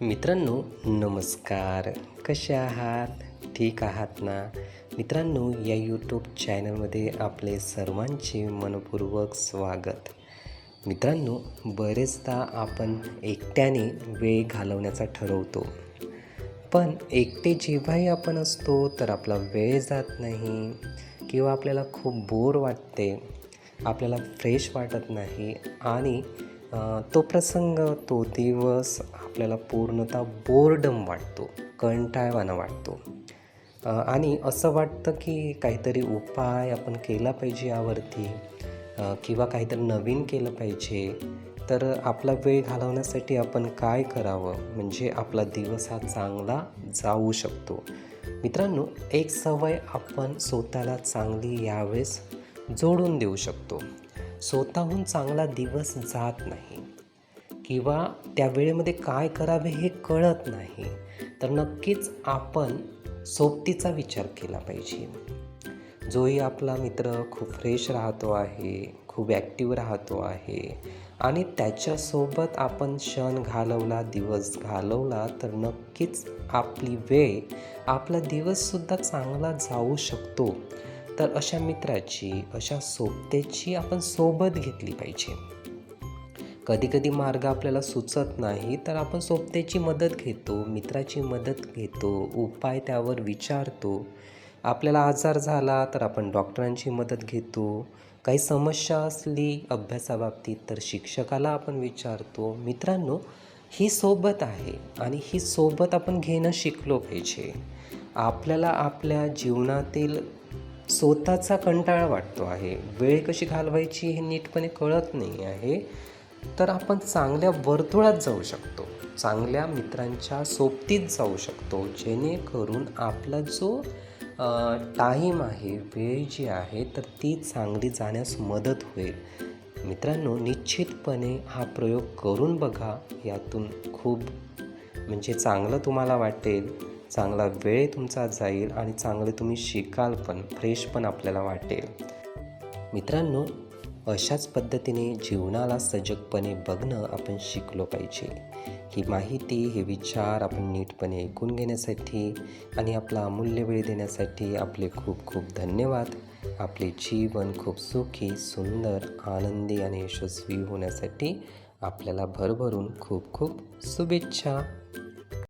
मित्रांनो नमस्कार. कसे आहात? ठीक आहात ना? मित्रांनो या यूट्यूब चॅनलमध्ये आपले सर्वांचे मनपूर्वक स्वागत. मित्रांनो बरेचदा आपण एकट्याने वेळ घालवण्याचा ठरवतो. पण एकटे जेव्हाही आपण असतो तर आपला वेळ जात नाही किंवा आपल्याला खूप बोर वाटते आपल्याला फ्रेश वाटत नाही आणि तो प्रसंग तो दिवस आपल्याला पूर्णतः बोर्डम वाटतो कंटाळवाणा वाटतो. आणि असं वाटतं की काहीतरी उपाय आपण केला पाहिजे यावरती किंवा काहीतरी नवीन केलं पाहिजे तर आपला वेळ घालवण्यासाठी आपण काय करावं? म्हणजे आपला दिवस हा चांगला जाऊ शकतो. मित्रांनो एक सवय आपण स्वतःला चांगली यावेळेस जोडून देऊ शकतो. स्वतःहून चांगला दिवस जात नाही. किंवा त्या वेळेमध्ये काय करावे हे कळत नाही. तर नक्कीच आपण सोबतीचा विचार केला पाहिजे. जोही आपला मित्र खूप फ्रेश राहतो आहे खूप ॲक्टिव्ह राहतो आहे. आणि त्याच्यासोबत आपण क्षण घालवला दिवस घालवला तर नक्कीच आपली वेळ आपला दिवससुद्धा चांगला जाऊ शकतो. तर अशा मित्राची अशा सोबतेची आपण सोबत घेतली पाहिजे. कधीकधी मार्ग आपल्याला सुचत नाही तर आपण सोबतेची मदत घेतो मित्राची मदत घेतो उपाय त्यावर विचारतो. आपल्याला आजार झाला तर आपण डॉक्टरांची मदत घेतो. काही समस्या असली अभ्यासाबाबतीत तर शिक्षकाला आपण विचारतो मित्रांनो ही सोबत आहे आणि ही सोबत आपण घेणं शिकलो पाहिजे. आपल्याला आपल्या जीवनातील स्वतःचा कंटाळा वाटतो आहे. वेळ कशी घालवायची हे नीटपणे कळत नाही आहे. तर आपण चांगल्या वर्तुळात जाऊ शकतो. चांगल्या मित्रांच्या सोबतीत जाऊ शकतो. जेणेकरून आपला जो टाईम आहे वेळ जी आहे तर ती चांगली जाण्यास मदत होईल. मित्रांनो निश्चितपणे हा प्रयोग करून बघा. यातून खूप म्हणजे चांगलं तुम्हाला वाटेल. चांगला वेळ तुमचा जाईल आणि चांगले तुम्ही शिकाल पण फ्रेश पण आपल्याला वाटेल. मित्रांनो अशाच पद्धतीने जीवनाला सजगपणे बघणं आपण शिकलो पाहिजे. ही माहिती हे विचार आपण नीटपणे ऐकून घेण्यासाठी आणि आपला अमूल्य वेळ देण्यासाठी आपले खूप खूप धन्यवाद. आपले जीवन खूप सुखी सुंदर आनंदी आणि यशस्वी होण्यासाठी आपल्याला भरभरून खूप खूप शुभेच्छा.